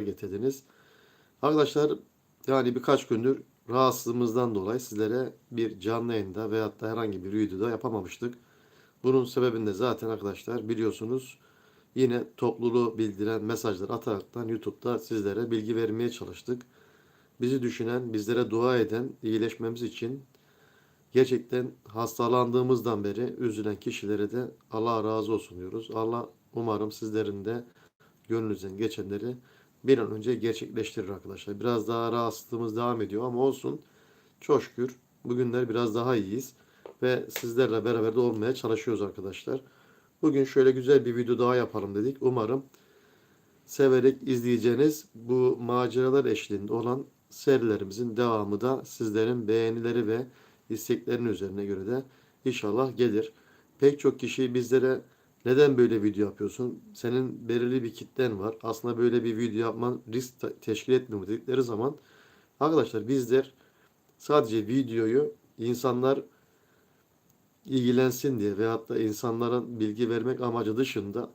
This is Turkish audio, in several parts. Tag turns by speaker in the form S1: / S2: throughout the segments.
S1: getirdiniz. Arkadaşlar yani birkaç gündür rahatsızlığımızdan dolayı sizlere bir canlı yayında veyahut da herhangi bir videoda yapamamıştık. Bunun sebebini de zaten arkadaşlar biliyorsunuz yine topluluğu bildiren mesajlar ataraktan YouTube'da sizlere bilgi vermeye çalıştık. Bizi düşünen, bizlere dua eden, iyileşmemiz için gerçekten hastalandığımızdan beri üzülen kişilere de Allah razı olsun diyoruz. Allah umarım sizlerin de gönlünüzden geçenleri bir an önce gerçekleştirir arkadaşlar. Biraz daha rahatsızlığımız devam ediyor ama olsun. Çok şükür bugünler biraz daha iyiyiz ve sizlerle beraber de olmaya çalışıyoruz arkadaşlar. Bugün şöyle güzel bir video daha yapalım dedik. Umarım severek izleyeceğiniz bu maceralar eşliğinde olan serilerimizin devamı da sizlerin beğenileri ve isteklerin üzerine göre de inşallah gelir. Pek çok kişi bizlere neden böyle video yapıyorsun? Senin belirli bir kitlen var. Aslında böyle bir video yapman risk te- teşkil etmiyor dedikleri zaman arkadaşlar bizler sadece videoyu insanlar ilgilensin diye veyahut da insanlara bilgi vermek amacı dışında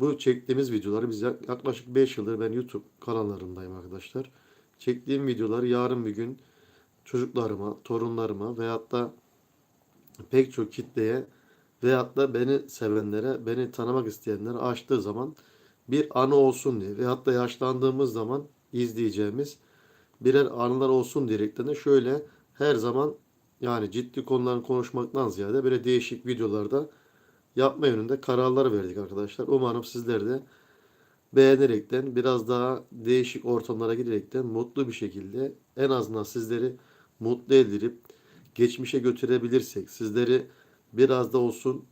S1: bu çektiğimiz videoları biz yak- yaklaşık 5 yıldır ben YouTube kanallarındayım arkadaşlar. Çektiğim videoları yarın bir gün çocuklarıma, torunlarıma veyahut da pek çok kitleye veyahut da beni sevenlere, beni tanımak isteyenlere açtığı zaman bir anı olsun diye veyahut da yaşlandığımız zaman izleyeceğimiz birer anılar olsun diyerekten şöyle her zaman yani ciddi konuların konuşmaktan ziyade böyle değişik videolarda yapma yönünde kararlar verdik arkadaşlar. Umarım sizler de beğenerekten biraz daha değişik ortamlara girerekten mutlu bir şekilde en azından sizleri mutlu edilip geçmişe götürebilirsek sizleri biraz da olsun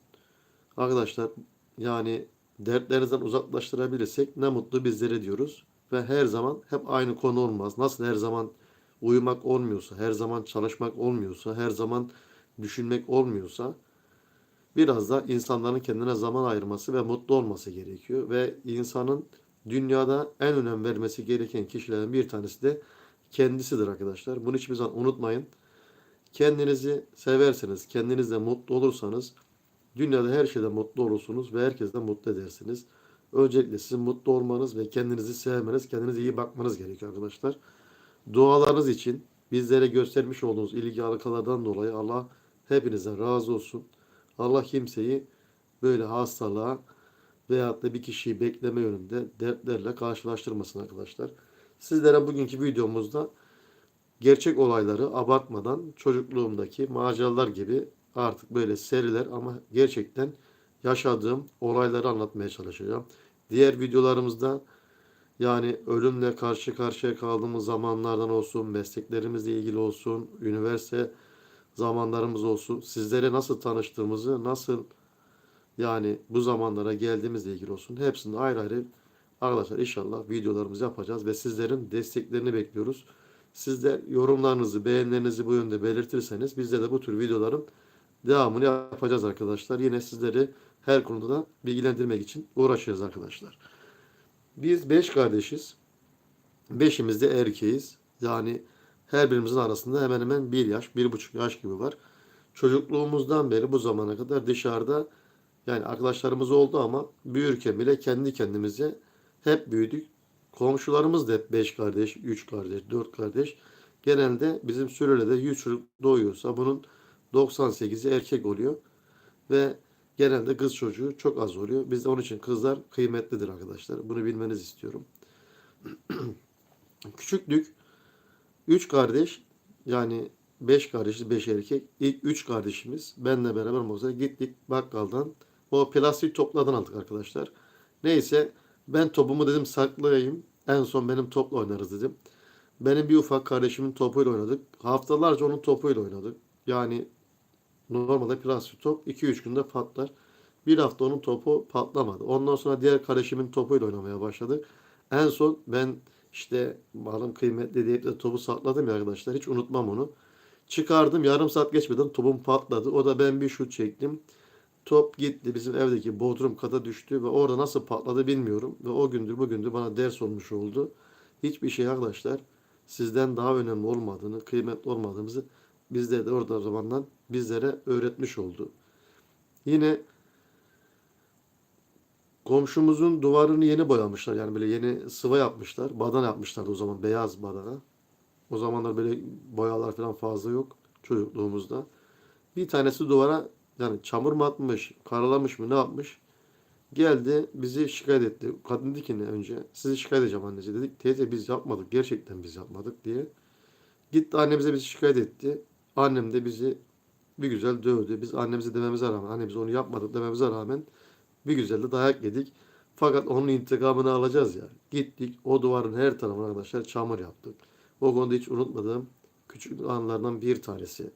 S1: arkadaşlar yani dertlerinizden uzaklaştırabilirsek ne mutlu bizlere diyoruz. Ve her zaman hep aynı konu olmaz. Nasıl her zaman uyumak olmuyorsa, her zaman çalışmak olmuyorsa, her zaman düşünmek olmuyorsa biraz da insanların kendine zaman ayırması ve mutlu olması gerekiyor. Ve insanın dünyada en önem vermesi gereken kişilerden bir tanesi de kendisidir arkadaşlar. Bunu hiçbir zaman unutmayın. Kendinizi severseniz, kendinizle mutlu olursanız dünyada her şeyde mutlu olursunuz ve herkesten mutlu edersiniz. Öncelikle sizin mutlu olmanız ve kendinizi sevmeniz, kendinize iyi bakmanız gerekiyor arkadaşlar. Dualarınız için bizlere göstermiş olduğunuz ilgi alakalardan dolayı Allah hepinizden razı olsun. Allah kimseyi böyle hastalığa veyahut da bir kişiyi bekleme yönünde dertlerle karşılaştırmasın arkadaşlar. Sizlere bugünkü videomuzda gerçek olayları abartmadan çocukluğumdaki maceralar gibi artık böyle seriler ama gerçekten yaşadığım olayları anlatmaya çalışacağım. Diğer videolarımızda yani ölümle karşı karşıya kaldığımız zamanlardan olsun, mesleklerimizle ilgili olsun, üniversite zamanlarımız olsun, sizlere nasıl tanıştığımızı, nasıl yani bu zamanlara geldiğimizle ilgili olsun. Hepsini ayrı ayrı arkadaşlar inşallah videolarımızı yapacağız ve sizlerin desteklerini bekliyoruz. Siz de yorumlarınızı, beğenilerinizi bu yönde belirtirseniz bizde de bu tür videoların devamını yapacağız arkadaşlar. Yine sizleri her konuda da bilgilendirmek için uğraşıyoruz arkadaşlar. Biz beş kardeşiz. Beşimiz de erkeğiz. Yani her birimizin arasında hemen hemen bir yaş, bir buçuk yaş gibi var. Çocukluğumuzdan beri bu zamana kadar dışarıda yani arkadaşlarımız oldu ama büyürken bile kendi kendimize hep büyüdük. Komşularımız da hep 5 kardeş, 3 kardeş, 4 kardeş. Genelde bizim sürelede 100 çocuk doğuyorsa bunun 98'i erkek oluyor. Ve genelde kız çocuğu çok az oluyor. Biz de onun için kızlar kıymetlidir arkadaşlar. Bunu bilmenizi istiyorum. Küçüklük 3 kardeş yani 5 kardeşiz 5 erkek. İlk 3 kardeşimiz benle beraber olmak gittik bakkaldan o plastik toplardan aldık arkadaşlar. Neyse ben topumu dedim saklayayım. En son benim topla oynarız dedim. Benim bir ufak kardeşimin topuyla oynadık. Haftalarca onun topuyla oynadık. Yani normalde plastik top 2-3 günde patlar. Bir hafta onun topu patlamadı. Ondan sonra diğer kardeşimin topuyla oynamaya başladık. En son ben işte malım kıymetli deyip de topu sakladım ya arkadaşlar. Hiç unutmam onu. Çıkardım yarım saat geçmeden topum patladı. O da ben bir şut çektim. Top gitti bizim evdeki bodrum kata düştü ve orada nasıl patladı bilmiyorum. Ve o gündür bugündür bana ders olmuş oldu. Hiçbir şey arkadaşlar sizden daha önemli olmadığını, kıymetli olmadığımızı bizlere de orada zamandan bizlere öğretmiş oldu. Yine Komşumuzun duvarını yeni boyamışlar. Yani böyle yeni sıva yapmışlar. Badana yapmışlardı o zaman. Beyaz badana. O zamanlar böyle boyalar falan fazla yok çocukluğumuzda. Bir tanesi duvara yani çamur mu atmış, karalamış mı ne yapmış? Geldi bizi şikayet etti. Kadın dedi ki ne önce sizi şikayet edeceğim annesi. Dedik teyze biz yapmadık. Gerçekten biz yapmadık diye. Gitti annemize bizi şikayet etti. Annem de bizi bir güzel dövdü. Biz annemize dememize rağmen, anne biz onu yapmadık dememize rağmen bir güzel de dayak yedik. Fakat onun intikamını alacağız ya. Gittik o duvarın her tarafına arkadaşlar çamur yaptık. O konuda hiç unutmadığım küçük anlardan bir tanesi.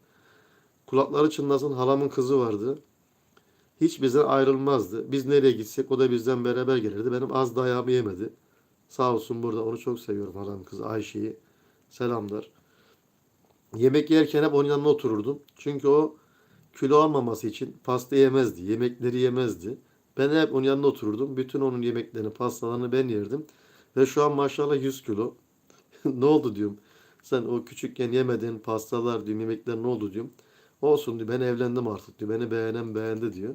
S1: Kulakları çınlasın halamın kızı vardı. Hiç bizden ayrılmazdı. Biz nereye gitsek o da bizden beraber gelirdi. Benim az dayağımı yemedi. Sağ olsun burada onu çok seviyorum halamın kızı Ayşe'yi. Selamlar. Yemek yerken hep onun yanına otururdum. Çünkü o kilo almaması için pasta yemezdi. Yemekleri yemezdi. Ben hep onun yanına otururdum. Bütün onun yemeklerini, pastalarını ben yerdim. Ve şu an maşallah 100 kilo. ne oldu diyorum. Sen o küçükken yemediğin pastalar diyorum, yemekler ne oldu diyorum. Olsun diyor. Ben evlendim artık diyor. Beni beğenen beğendi diyor.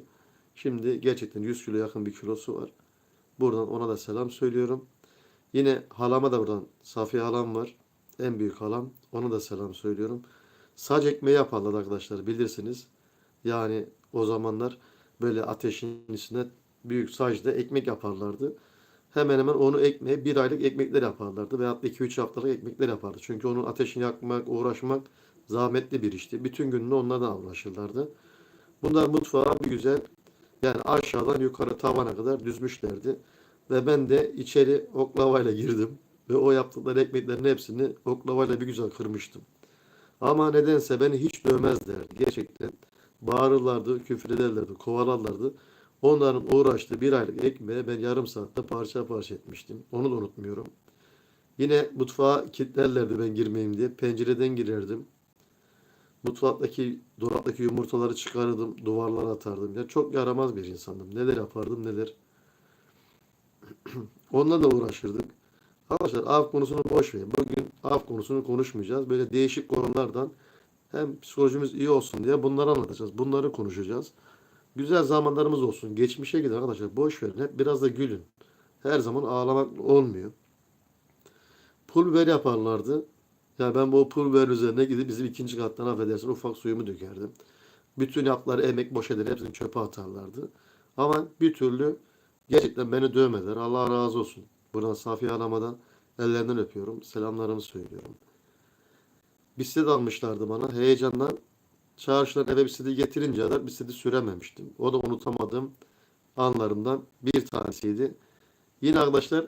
S1: Şimdi gerçekten 100 kilo yakın bir kilosu var. Buradan ona da selam söylüyorum. Yine halama da buradan Safiye halam var. En büyük halam. Ona da selam söylüyorum. Saç ekmeği yaparlar arkadaşlar bilirsiniz. Yani o zamanlar böyle ateşin içine büyük sacda ekmek yaparlardı. Hemen hemen onu ekmeğe bir aylık ekmekler yaparlardı. Veyahut da 2-3 haftalık ekmekler yapardı. Çünkü onun ateşini yakmak, uğraşmak zahmetli bir işti. Bütün gününü onlardan uğraşırlardı. Bunlar mutfağa bir güzel yani aşağıdan yukarı tavana kadar düzmüşlerdi. Ve ben de içeri oklavayla girdim. Ve o yaptıkları ekmeklerin hepsini oklavayla bir güzel kırmıştım. Ama nedense beni hiç dövmezlerdi. Gerçekten bağırırlardı, küfür ederlerdi, kovalarlardı. Onların uğraştığı bir aylık ekmeği ben yarım saatte parça parça etmiştim. Onu da unutmuyorum. Yine mutfağa kilitlerlerdi ben girmeyeyim diye. Pencereden girerdim. Mutfaktaki, dolaptaki yumurtaları çıkarırdım, duvarlara atardım. Ya çok yaramaz bir insandım. Neler yapardım neler. Onunla da uğraşırdık. Arkadaşlar av konusunu boş verin. Bugün av konusunu konuşmayacağız. Böyle değişik konulardan hem psikolojimiz iyi olsun diye bunları anlatacağız. Bunları konuşacağız. Güzel zamanlarımız olsun. Geçmişe gidin arkadaşlar. Boş verin. Hep biraz da gülün. Her zaman ağlamak olmuyor. Pul biber yaparlardı. Ya ben bu pul biber üzerine gidip bizim ikinci kattan affedersin ufak suyumu dökerdim. Bütün yaptıkları emek boş eder. Hepsini çöpe atarlardı. Ama bir türlü gerçekten beni dövmediler. Allah razı olsun. Buradan Safiye Hanım'a ellerinden öpüyorum. Selamlarımı söylüyorum. Bisiklet almışlardı bana. Heyecandan çağrışılan eve bisikleti getirince kadar bisikleti sürememiştim. O da unutamadığım anlarımdan bir tanesiydi. Yine arkadaşlar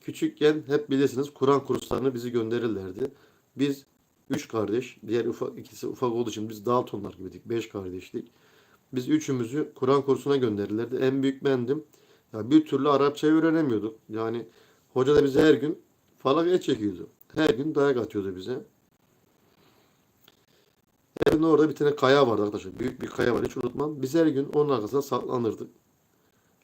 S1: küçükken hep bilirsiniz Kur'an kurslarını bizi gönderirlerdi. Biz üç kardeş, diğer ufak ikisi ufak olduğu için biz Daltonlar gibiydik. Beş kardeşlik. Biz üçümüzü Kur'an kursuna gönderirlerdi. En büyük bendim. Ya bir türlü Arapçayı öğrenemiyorduk. Yani hoca da bize her gün falakaya çekiyordu. Her gün dayak atıyordu bize. Evin orada bir tane kaya vardı arkadaşlar. Büyük bir kaya var hiç unutmam. Biz her gün onun arkasına saklanırdık.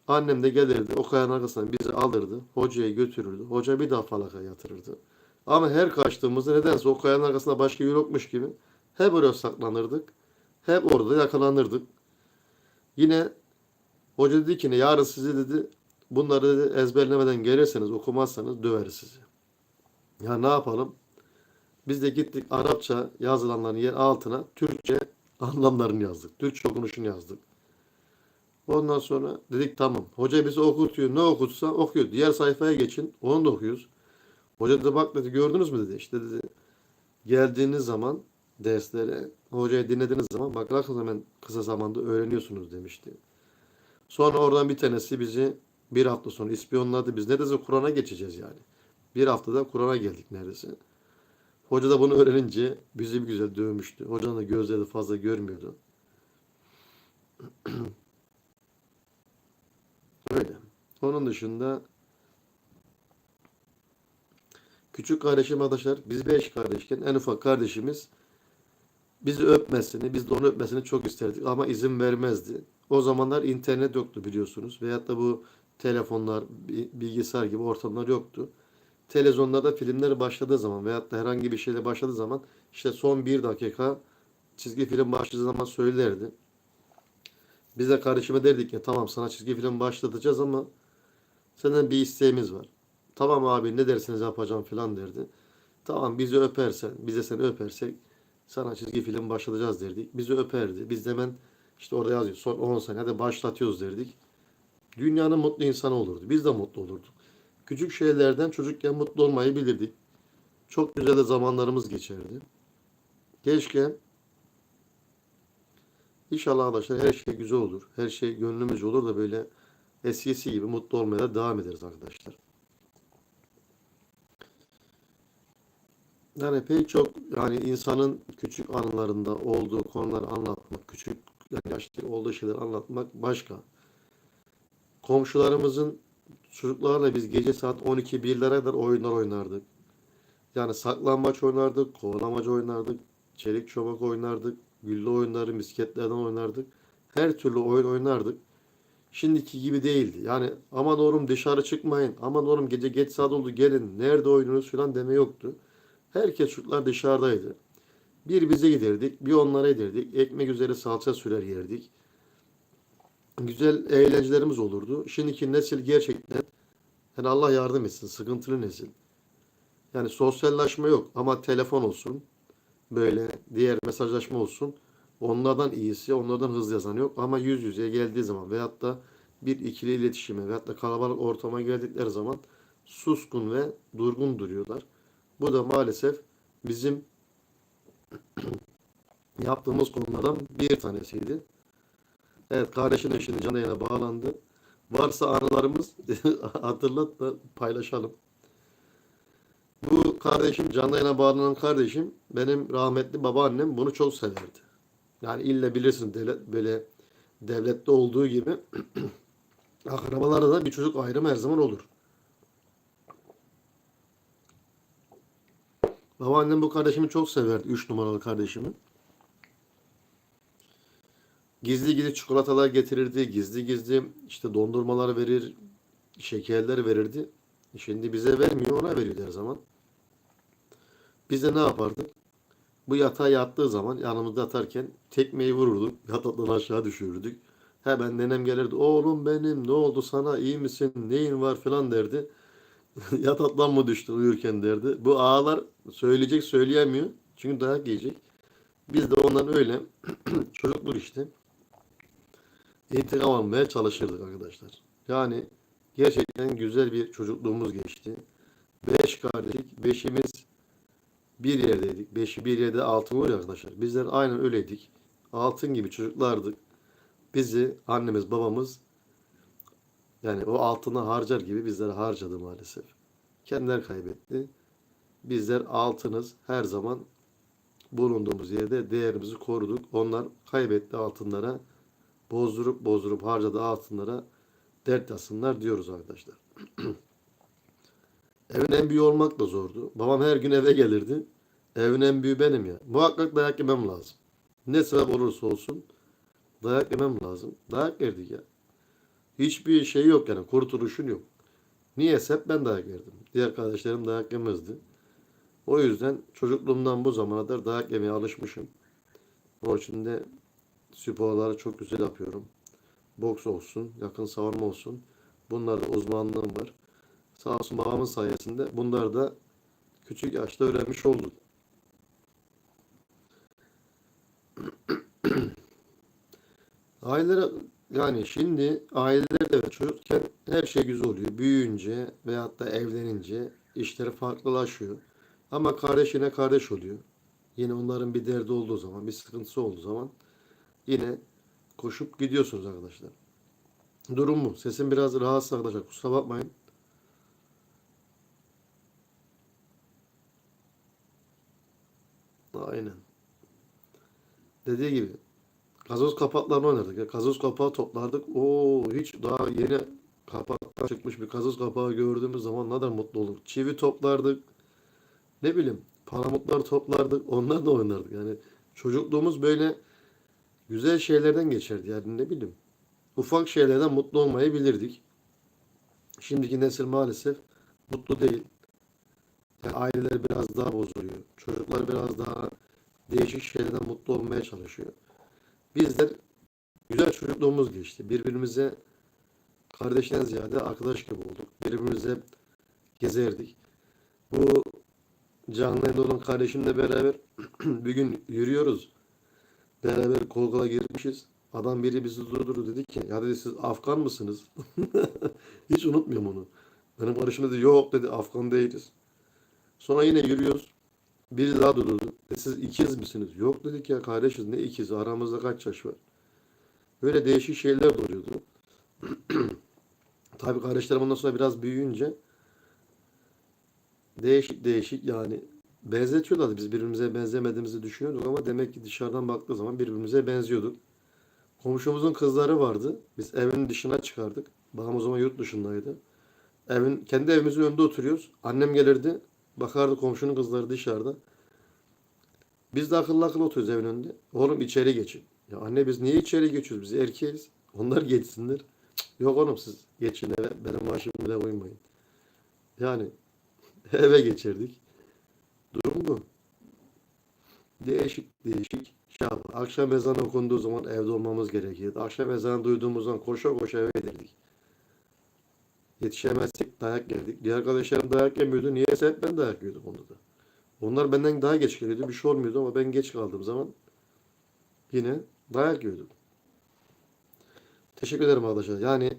S1: Annem de gelirdi. O kayanın arkasından bizi alırdı. Hocaya götürürdü. Hoca bir daha falakaya yatırırdı. Ama her kaçtığımızda nedense o kayanın arkasında başka yer yokmuş gibi hep oraya saklanırdık. Hep orada yakalanırdık. Yine hoca dedi ki ne yarın sizi dedi bunları dedi, ezberlemeden gelirseniz okumazsanız döveriz sizi. Ya ne yapalım? Biz de gittik Arapça yazılanların yer altına Türkçe anlamlarını yazdık. Türkçe okunuşunu yazdık. Ondan sonra dedik tamam. Hoca bizi okutuyor. Ne okutsa okuyor. Diğer sayfaya geçin. Onu da okuyoruz. Hoca dedi bak dedi gördünüz mü dedi. İşte dedi geldiğiniz zaman derslere hocayı dinlediğiniz zaman bak hemen kısa zamanda öğreniyorsunuz demişti. Sonra oradan bir tanesi bizi bir hafta sonra ispiyonladı. Biz neredeyse Kur'an'a geçeceğiz yani. Bir haftada Kur'an'a geldik neredeyse. Hoca da bunu öğrenince bizi bir güzel dövmüştü. Hocanın da gözleri fazla görmüyordu. Öyle. Onun dışında küçük kardeşim arkadaşlar biz beş kardeşken en ufak kardeşimiz bizi öpmesini, biz de onu öpmesini çok isterdik ama izin vermezdi. O zamanlar internet yoktu biliyorsunuz. Veyahut da bu telefonlar, bi- bilgisayar gibi ortamlar yoktu. Televizyonlarda filmler başladığı zaman veyahut da herhangi bir şeyle başladığı zaman işte son bir dakika çizgi film başladığı zaman söylerdi. Biz de kardeşime derdik ya tamam sana çizgi film başlatacağız ama Senden bir isteğimiz var. Tamam abi ne dersiniz yapacağım falan derdi. Tamam bizi öpersen, bize seni öpersek sana çizgi film başlatacağız derdik. Bizi öperdi. Biz de hemen işte orada yazıyor. Son 10 sene hadi başlatıyoruz derdik. Dünyanın mutlu insanı olurdu. Biz de mutlu olurduk. Küçük şeylerden çocukken mutlu olmayı bilirdik. Çok güzel de zamanlarımız geçerdi. Keşke İnşallah arkadaşlar her şey güzel olur. Her şey gönlümüzce olur da böyle eskisi gibi mutlu olmaya da devam ederiz arkadaşlar. Yani pek çok yani insanın küçük anılarında olduğu konuları anlatmak, küçük yaşta olduğu şeyleri anlatmak başka. Komşularımızın çocuklarla biz gece saat 12-1'lere kadar oyunlar oynardık. Yani saklambaç oynardık, kovalamaca oynardık, çelik çomak oynardık, gülle oyunları, misketlerden oynardık. Her türlü oyun oynardık. Şimdiki gibi değildi. Yani aman oğlum dışarı çıkmayın, aman oğlum gece geç saat oldu gelin, nerede oynuyorsunuz falan deme yoktu. Herkes çocuklar dışarıdaydı. Bir bize giderdik, bir onlara giderdik. Ekmek üzeri salça sürer yerdik. Güzel eğlencelerimiz olurdu. Şimdiki nesil gerçekten yani Allah yardım etsin sıkıntılı nesil. Yani sosyalleşme yok ama telefon olsun. Böyle diğer mesajlaşma olsun. Onlardan iyisi, onlardan hızlı yazan yok. Ama yüz yüzeye geldiği zaman veyahut da bir ikili iletişime veyahut da kalabalık ortama geldikleri zaman suskun ve durgun duruyorlar. Bu da maalesef bizim yaptığımız konulardan bir tanesiydi. Evet kardeşin şimdi canlı bağlandı. Varsa anılarımız hatırlat da paylaşalım. Bu kardeşim canlı bağlanan kardeşim benim rahmetli babaannem bunu çok severdi. Yani illa bilirsin devlet böyle devlette olduğu gibi akrabalarda da bir çocuk ayrımı her zaman olur. Babaannem bu kardeşimi çok severdi. Üç numaralı kardeşimi. Gizli gizli çikolatalar getirirdi. Gizli gizli işte dondurmalar verir. Şekerler verirdi. Şimdi bize vermiyor ona veriyor her zaman. Biz de ne yapardık? Bu yatağa yattığı zaman yanımızda yatarken tekmeyi vururduk. Yataktan aşağı düşürürdük. Hemen nenem gelirdi. Oğlum benim ne oldu sana iyi misin neyin var falan derdi. Yataktan mı düştü uyurken derdi. Bu ağalar söyleyecek söyleyemiyor. Çünkü dayak yiyecek. Biz de ondan öyle çocukluk işte intikam almaya çalışırdık arkadaşlar. Yani gerçekten güzel bir çocukluğumuz geçti. Beş kardeşlik, beşimiz bir yerdeydik. Beşi bir yerde altın oluyor arkadaşlar. Bizler aynen öyleydik. Altın gibi çocuklardık. Bizi annemiz babamız yani o altına harcar gibi bizleri harcadı maalesef. Kendiler kaybetti. Bizler altınız her zaman bulunduğumuz yerde değerimizi koruduk. Onlar kaybetti altınlara bozdurup bozdurup harcadığı altınlara dert yazsınlar diyoruz arkadaşlar. Evin en büyüğü olmak da zordu. Babam her gün eve gelirdi. Evin en büyüğü benim ya. Muhakkak dayak yemem lazım. Ne sebep olursa olsun dayak yemem lazım. Dayak yerdik ya. Hiçbir şey yok yani. Kurtuluşun yok. Niyeyse hep ben dayak yerdim. Diğer kardeşlerim dayak yemezdi. O yüzden çocukluğumdan bu zamana kadar dayak yemeye alışmışım. O için de sporları çok güzel yapıyorum. Boks olsun, yakın savunma olsun. Bunlarda uzmanlığım var. Sağ olsun babamın sayesinde bunları da küçük yaşta öğrenmiş oldum. Ailelere yani şimdi ailelerde ve çocukken her şey güzel oluyor. Büyüyünce veyahut da evlenince işleri farklılaşıyor. Ama kardeş yine kardeş oluyor. Yine onların bir derdi olduğu zaman, bir sıkıntısı olduğu zaman yine koşup gidiyorsunuz arkadaşlar. Durum bu. Sesim biraz rahatsız arkadaşlar. Kusura bakmayın. Aynen. Dediği gibi gazoz kapaklarını oynardık. Ya. Gazoz kapağı toplardık. Oo hiç daha yeni kapaktan çıkmış bir gazoz kapağı gördüğümüz zaman ne kadar mutlu olur. Çivi toplardık. Ne bileyim palamutlar toplardık. Onlar da oynardık. Yani çocukluğumuz böyle güzel şeylerden geçerdi. Yani ne bileyim ufak şeylerden mutlu olmayı bilirdik. Şimdiki nesil maalesef mutlu değil. Yani aileler biraz daha bozuluyor. Çocuklar biraz daha değişik şeylerden mutlu olmaya çalışıyor. Bizler güzel çocukluğumuz geçti. Birbirimize kardeşten ziyade arkadaş gibi olduk. Birbirimize gezerdik. Bu canlı olan kardeşimle beraber bir gün yürüyoruz. Beraber kol kola girmişiz. Adam biri bizi durdurdu dedi ki ya dedi siz Afgan mısınız? Hiç unutmuyorum onu. Benim kardeşim dedi yok dedi Afgan değiliz. Sonra yine yürüyoruz. Biri daha durdurdu. E siz ikiz misiniz? Yok dedik ya kardeşiz ne ikiz aramızda kaç yaş var? Böyle değişik şeyler de oluyordu. Tabii kardeşlerim ondan sonra biraz büyüyünce değişik değişik yani benzetiyorlardı. Biz birbirimize benzemediğimizi düşünüyorduk ama demek ki dışarıdan baktığı zaman birbirimize benziyorduk. Komşumuzun kızları vardı. Biz evin dışına çıkardık. Babam o zaman yurt dışındaydı. Evin, kendi evimizin önünde oturuyoruz. Annem gelirdi. Bakardı komşunun kızları dışarıda. Biz de akıllı akıllı oturuyoruz evin önünde. Oğlum içeri geçin. Ya anne biz niye içeri geçiyoruz? Biz erkeğiz. Onlar geçsinler. Cık, Yok oğlum siz geçin eve. Benim başım bile uymayın. Yani eve geçirdik. Durum bu. Değişik değişik şey. Akşam ezanı okunduğu zaman evde olmamız gerekiyordu. Akşam ezanı duyduğumuz zaman koşa koşa eve giderdik. Yetişemezsek dayak yerdik. Diğer arkadaşlarım dayak yemiyordu. Niyeyse hep ben dayak yiyordum onda da. Onlar benden daha geç geliyordu. Bir şey olmuyordu ama ben geç kaldığım zaman yine dayak yiyordum. Teşekkür ederim arkadaşlar. Yani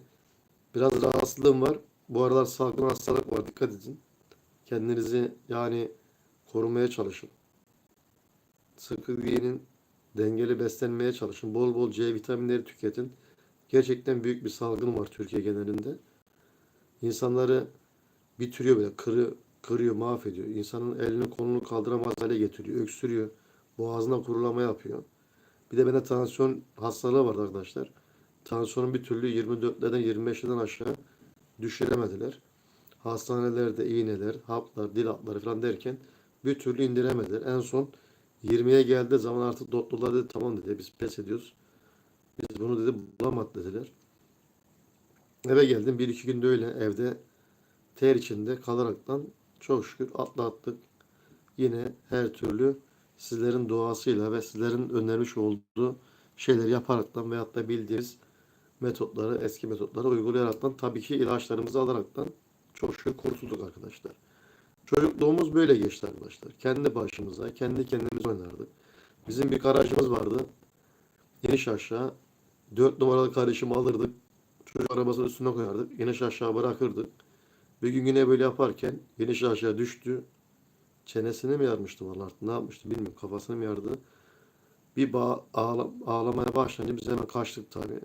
S1: biraz rahatsızlığım var. Bu aralar salgın hastalık var. Dikkat edin. Kendinizi yani korumaya çalışın. Sıkı giyinin, dengeli beslenmeye çalışın. Bol bol C vitaminleri tüketin. Gerçekten büyük bir salgın var Türkiye genelinde. İnsanları bitiriyor böyle, kırı, kırıyor, mahvediyor. İnsanın elini kolunu kaldıramaz hale getiriyor, öksürüyor. Boğazına kurulama yapıyor. Bir de bende tansiyon hastalığı vardı arkadaşlar. Tansiyonum bir türlü 24'lerden 25'lerden aşağı düşüremediler. Hastanelerde iğneler, haplar, dil hapları falan derken bir türlü indiremediler. En son 20'ye geldiği zaman artık doktorlar dedi tamam dedi biz pes ediyoruz. Biz bunu dedi bulamadık dediler. Eve geldim. Bir iki günde öyle evde ter içinde kalaraktan çok şükür atlattık. Yine her türlü sizlerin duasıyla ve sizlerin önermiş olduğu şeyleri yaparaktan veyahut da bildiğiniz metotları, eski metotları uygulayaraktan tabii ki ilaçlarımızı alaraktan çok şükür kurtulduk arkadaşlar. Çocukluğumuz böyle geçti arkadaşlar. Kendi başımıza, kendi kendimize oynardık. Bizim bir garajımız vardı. İniş aşağı. Dört numaralı kardeşimi alırdık. Çocuk arabasının üstüne koyardık. İniş aşağı bırakırdık. Bir gün yine böyle yaparken iniş aşağı düştü. Çenesini mi yarmıştı vallahi artık ne yapmıştı bilmiyorum. Kafasını mı yardı. Bir bağ, ağla, ağlamaya başlayınca biz hemen kaçtık tabii.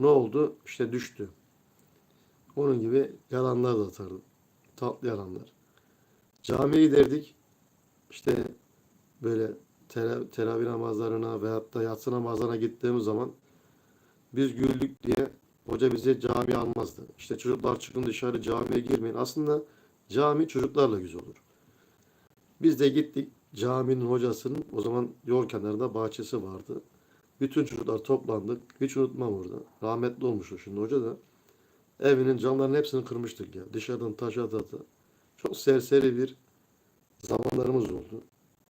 S1: Ne oldu? İşte düştü. Onun gibi yalanlar da atardı. Tatlı yalanlar. Camiye giderdik. İşte böyle tera- teravih namazlarına veyahut da yatsı namazlarına gittiğimiz zaman biz güldük diye hoca bize camiye almazdı. İşte çocuklar çıkın dışarı camiye girmeyin. Aslında cami çocuklarla güzel olur. Biz de gittik caminin hocasının o zaman yol kenarında bahçesi vardı. Bütün çocuklar toplandık. Hiç unutmam orada. Rahmetli olmuş o şimdi hoca da. Evinin camlarının hepsini kırmıştık ya. Dışarıdan taş ata. Çok serseri bir zamanlarımız oldu.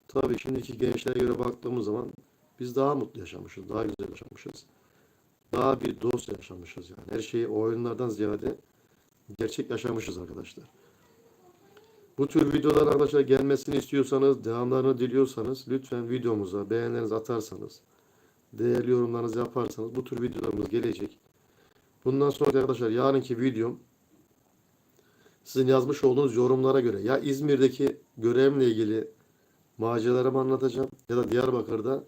S1: Tabii şimdiki gençlere göre baktığımız zaman biz daha mutlu yaşamışız, daha güzel yaşamışız. Daha bir dost yaşamışız yani. Her şeyi o oyunlardan ziyade gerçek yaşamışız arkadaşlar. Bu tür videolar arkadaşlar gelmesini istiyorsanız, devamlarını diliyorsanız lütfen videomuza beğenilerinizi atarsanız, değerli yorumlarınızı yaparsanız bu tür videolarımız gelecek. Bundan sonra arkadaşlar yarınki videom sizin yazmış olduğunuz yorumlara göre ya İzmir'deki görevimle ilgili maceralarımı anlatacağım ya da Diyarbakır'da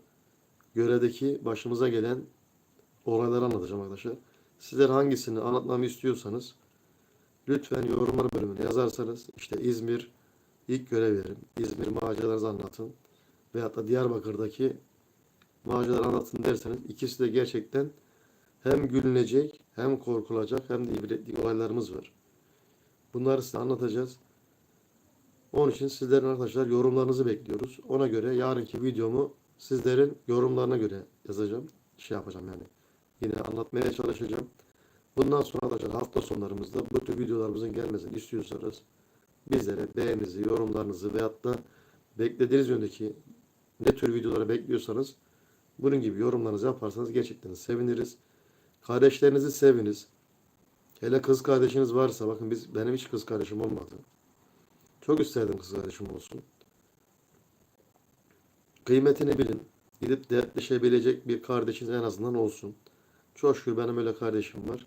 S1: görevdeki başımıza gelen olayları anlatacağım arkadaşlar. Sizler hangisini anlatmamı istiyorsanız lütfen yorumlar bölümüne yazarsanız işte İzmir ilk görev verin. İzmir maceralarınızı anlatın. Veyahut da Diyarbakır'daki maceraları anlatın derseniz ikisi de gerçekten hem gülünecek hem korkulacak hem de ibretlik olaylarımız var. Bunları size anlatacağız. Onun için sizlerin arkadaşlar yorumlarınızı bekliyoruz. Ona göre yarınki videomu sizlerin yorumlarına göre yazacağım. Şey yapacağım yani. Yine anlatmaya çalışacağım. Bundan sonra arkadaşlar hafta sonlarımızda bu tür videolarımızın gelmesini istiyorsanız bizlere beğeninizi, yorumlarınızı veyahut da beklediğiniz yöndeki ne tür videoları bekliyorsanız bunun gibi yorumlarınızı yaparsanız gerçekten seviniriz. Kardeşlerinizi seviniz. Hele kız kardeşiniz varsa bakın biz benim hiç kız kardeşim olmadı. Çok isterdim kız kardeşim olsun. Kıymetini bilin. Gidip dertleşebilecek bir kardeşiniz en azından olsun. Çok şükür benim öyle kardeşim var.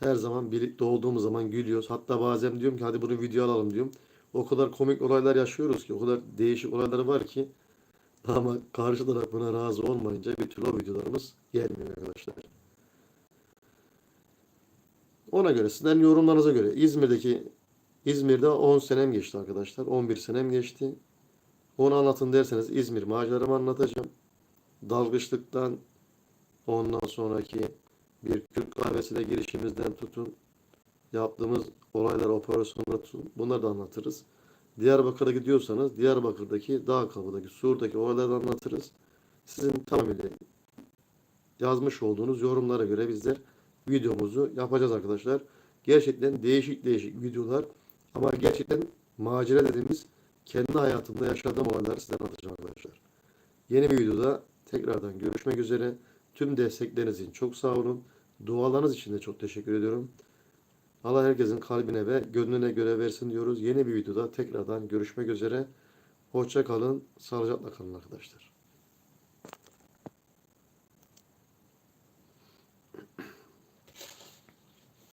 S1: Her zaman birlikte olduğumuz zaman gülüyoruz. Hatta bazen diyorum ki hadi bunu video alalım diyorum. O kadar komik olaylar yaşıyoruz ki, o kadar değişik olayları var ki ama karşı taraf buna razı olmayınca bir türlü o videolarımız gelmiyor arkadaşlar. Ona göre sizden yorumlarınıza göre İzmir'deki İzmir'de 10 senem geçti arkadaşlar. 11 senem geçti. Onu anlatın derseniz İzmir maceralarımı anlatacağım. Dalgıçlıktan ondan sonraki bir Türk kahvesine girişimizden tutun. Yaptığımız olaylar, operasyonlar tutun. Bunları da anlatırız. Diyarbakır'a gidiyorsanız Diyarbakır'daki Dağ Kapı'daki Sur'daki olayları da anlatırız. Sizin tamamıyla yazmış olduğunuz yorumlara göre bizler videomuzu yapacağız arkadaşlar. Gerçekten değişik değişik videolar ama gerçekten macera dediğimiz kendi hayatımda yaşadığım olayları size anlatacağım arkadaşlar. Yeni bir videoda tekrardan görüşmek üzere. Tüm destekleriniz için çok sağ olun. Dualarınız için de çok teşekkür ediyorum. Allah herkesin kalbine ve gönlüne göre versin diyoruz. Yeni bir videoda tekrardan görüşmek üzere. Hoşça kalın, sağlıcakla kalın arkadaşlar.